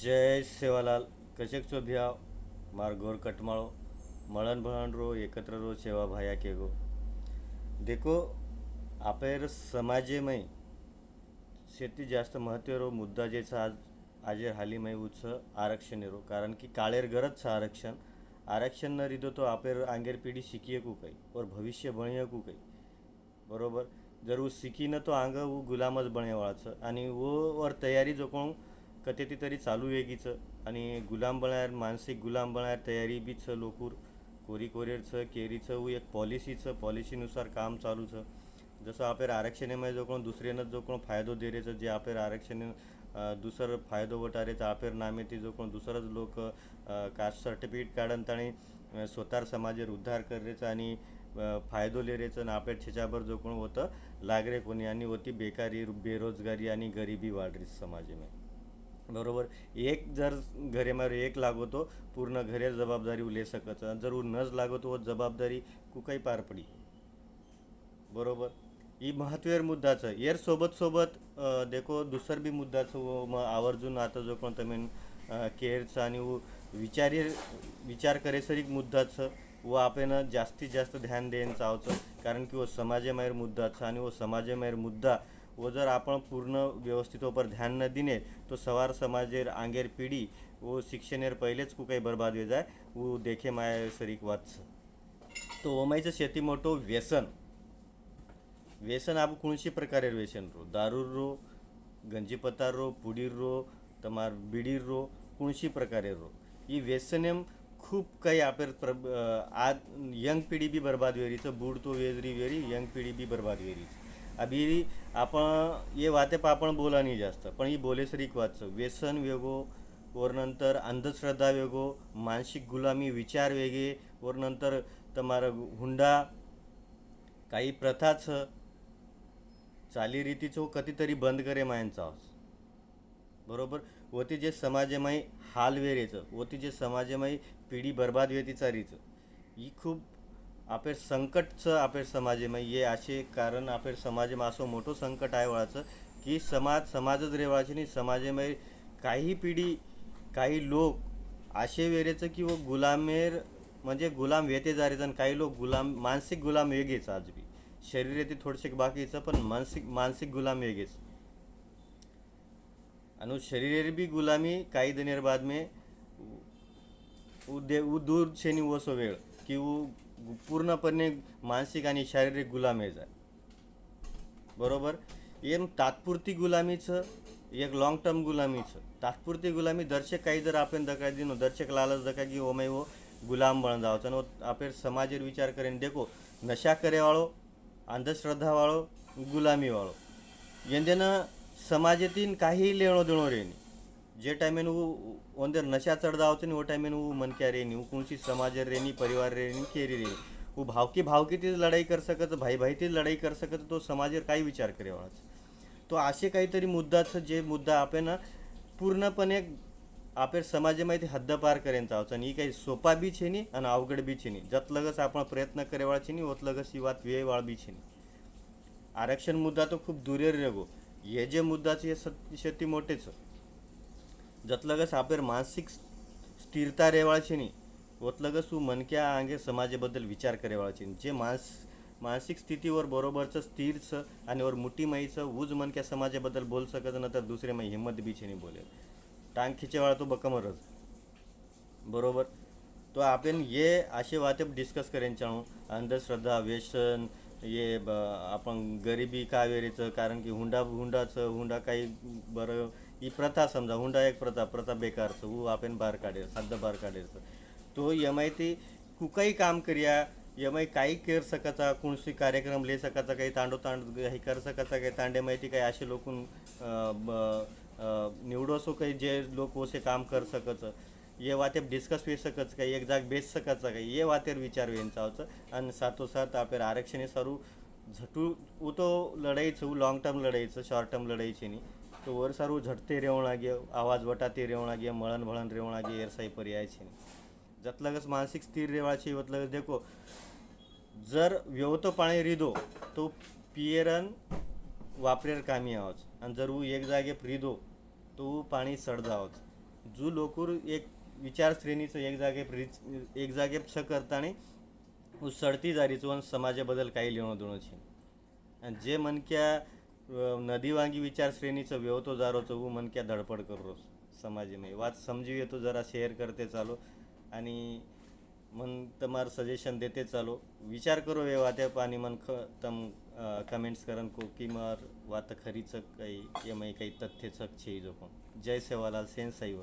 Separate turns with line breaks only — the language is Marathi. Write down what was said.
जय सेवालाल. कशेकचो भियाव मार्गोर कटमाळो. मळण भळण रो एकत्र रो सेवा भाया के गो देखो आपेर समाजेमय शेती जास्त महत्त्व रो मुद्दा जे छा आज आजेर हालीमय उच्च आरक्षण रो. कारण की काळेर गरज छ आरक्षण. आरक्षण न रिदो तो आपेर आंगेर पिढी शिकियकू काही और भविष्य बणियकू काही बरोबर? जर उ शिकी न तो आंग उ गुलामच बणेवाळाचं आणि वर तयारी जो कोण कथे ती तरी चालू वेगीचं आणि गुलाम बनायर मानसिक गुलाम बनायर तयारी बीच लोकूर कोरी कोरियरचं केरीचं व एक पॉलिसीचं पॉलिसीनुसार काम चालूचं. जसं आपेर आरक्षणामध्ये जो कोण दुसऱ्यानं जो कोण फायदो देरेचं जे आपेर आरक्षण दुसरं फायदो वटारेचं आपेर नामे ते जो कोण दुसरंच लोक कास्ट सर्टिफिकेट काढन ताणी स्वतः समाजेर उद्धार करेचं आणि फायदो लेरेचं आणि आपल्या छेच्याभर जो कोण होतं लागरे कोणी आणि होती बेकारी बेरोजगारी आणि गरिबी वाढरी समाजामध्ये. बरोबर? एक जर घरेमार एक लागवतो पूर्ण घरे जबाबदारी उले सकत. जर उ नज लागवतो वो जबाबदारी कुकाही पार पडी. बरोबर? ही महत्वेर मुद्दाचं. येर सोबत सोबत देखो दुसर बी मुद्दाचं मग आवर्जून आता जो कोण તમે केअरचं आणि विचारी विचार करेसरीक मुद्दाचं व आपण जास्तीत जास्त ध्यान देणं चावचं. कारण की व समाजामाहेर मुद्दाचं आणि व समाजामाहेर मुद्दा व जर आपण पूर्ण व्यवस्थित ऊपर ध्यान न दिने तो सवार समाजेर आंगेर पीढ़ी वो शिक्षणेर पहिलेच कुकाई बर्बाद हो जाए वो देखे माय सरीक वाच. तो ओमायचं शेती मोठो व्यसन. व्यसन आप कोणशी प्रकारे व्यसन रो? दारू रो गंजी पतार रो पुडीर रो तमार बिडीर रो कोणशी प्रकारे रो? ही व्यसनेम खूप काही आपेर प्र आज यंग पिढी बी बर्बाद वेरीचं बुड तो वेजरी वेरी यंग पिढी बी बर्बाद वेरीचं વેરી છે આ બી आपण એ વાતે आपण बोला नाही जास्त पण ही बोलेसरीक वाचचं व्यसन वेगो वर नंतर अंधश्रद्धा वेगो मानसिक गुलामी विचार वेगळे वर नंतर તમારા हुंडा काही प्रथाच चालीरीतीचं कधीतरी बंद करे मायांचा आवाज बरोबर वती जे समाजमय हाल वेरेचं वती जे समाजमय पिढी बर्बाद वेती चारीचं ही खूप आपे संकटचं आपे समाजमय ये असे कारण आपे समाजमय असं मोठं संकट आहे वळाचं की समाज समाजच रेवायचे नाही समाजेमय काही पिढी काही लोक असे वेरेचं की व गुलामेर म्हणजे गुलाम वेते जारेचं आणि काही लोक गुलाम मानसिक गुलाम वेगळेच आज बी. शरीर येते थोडेसे बाकीचं पण मानसिक मानसिक गुलाम वेगळेच आणि शरीर बी गुलामी काही दिनेर बाद मे उ दे उ दूर छेनी वसो वेळ की उ पूर्णपणे मानसिक आणि शारीरिक गुलामीच आहे. बरोबर? एम तात्पुरती गुलामीचं एक लाँग टर्म गुलामीचं. तात्पुरती गुलामी दर्शक काही जर आपण धक्का दिनो दर्शक लालच दका की ओ हो गुलाम बन जाओ चलो आपण समाजेर विचार करेन देखो नशा करेवाळो अंधश्रद्धावाळो गुलामीवाळो. यंदेनं समाजातील काही लेणं देणं रेणी जे टाइमेन वो ओंदेर नशा चढ़दा होते वो टाइमेन वो मन क्या रेनी वो कौन सी समाज रेनी परिवार रेनी केरी रे वो भावकी भावकी तीच लढाई कर सकत भाई भाई तीच लढाई कर सकत तो समाजावर काही विचार करेवाच तो असे काहीतरी मुद्दाचं जे मुद्दा आपण पूर्णपणे समाज समाजामध्ये हद्दपार करेन चावचं आणि ही काही सोपा बी छे नी आणि अवघड बी छे नी. जत लगच आपण प्रयत्न करेवाळ छे नहीं ओत लगच ही वात वेळ वाळ बी छे नी. आरक्षण मुद्दा तो खूप दुरेर रहो ये जे मुद्दाचे हे सत्य मोठेच. शेती मोठेच जतलगस आपल्या मानसिक स्थिरता रेवाळची नाही ओतलगस तू मनक्या अंगे समाजाबद्दल विचार करेवाळची जे मानस मानसिक स्थितीवर बरोबरचं स्थिरचं आणि वर मुठी माईचं उज मनक्या समाजाबद्दल बोल सकत न तर दुसरे माई हिंमत बीचे नाही बोलेल टांग खिचेवाळा तो बकमरच बरोबर? तो आपण ये असे वाते डिस्कस करेन चाणू. अंधश्रद्धा व्यसन ये ब आपण गरिबी का वेरेचं कारण की हुंडा हुंडाचं हुंडा काही बरं ही प्रथा समजा हुंडा एक प्रथा प्रथा बेकारचं ऊ आपण बार काढेल साध्य बार काढेलचं. तो यमाय ते कुकाही काम करिया यमाय काही कर सकाचा कोणसी कार्यक्रम ले सकाचा काही तांडो तांड हे कर सकाचा काही तांडे माहिती काही असे लोकून निवडो असो काही जे लोक ओसे काम कर सकचं. ये वाते डिस्कस वे सकच काही एक जाग बेस सकाचा काही ये वातेर विचार वेन चावचं. आणि साथोसाथ आपल्या आरक्षण सारू झटू उ तो लढाईचं उ लॉंग टर्म लढाईचं शॉर्ट टर्म लढाईची नाही तो वर सारू झटते रेवण लागे आवाज वटाते रेवण लागे मळण भळण रेवण लागे एरसाई पर्यायचे नाही जतलगच मानसिक स्थिर रेवाची वतलगच देखो जर व्यवतो पाणी रिदो तो पियरन वापरेर कामी आवाज आणि जर ऊ एक जागे फ्रीदो तो उ पाणी सड जावच जो लोकूर एक विचार श्रेणीचं एक जागे रिच एक जागे छ करताना ऊ सडती जारीचं आणि समाजाबद्दल काही लिहिणं देणं छे आणि जे मनक्या अ, नदी वांगी विचार श्रेणीचं व्यवतो जारोचं वो मनक्या धडपड करो समाजमध्ये वात समजी येतो जरा शेअर करते चालो आणि मन તમારું સજેશન દેતે ચાલો વિચાર કરો એ વાતે પાની મન ખ તમ કમેન્ટ્સ કરન કો કી માર વાત ખરી છક કઈ એમાં કઈ તથ્ય છક છે એ જો પણ જય સેવાલાલ સેન સાઈવ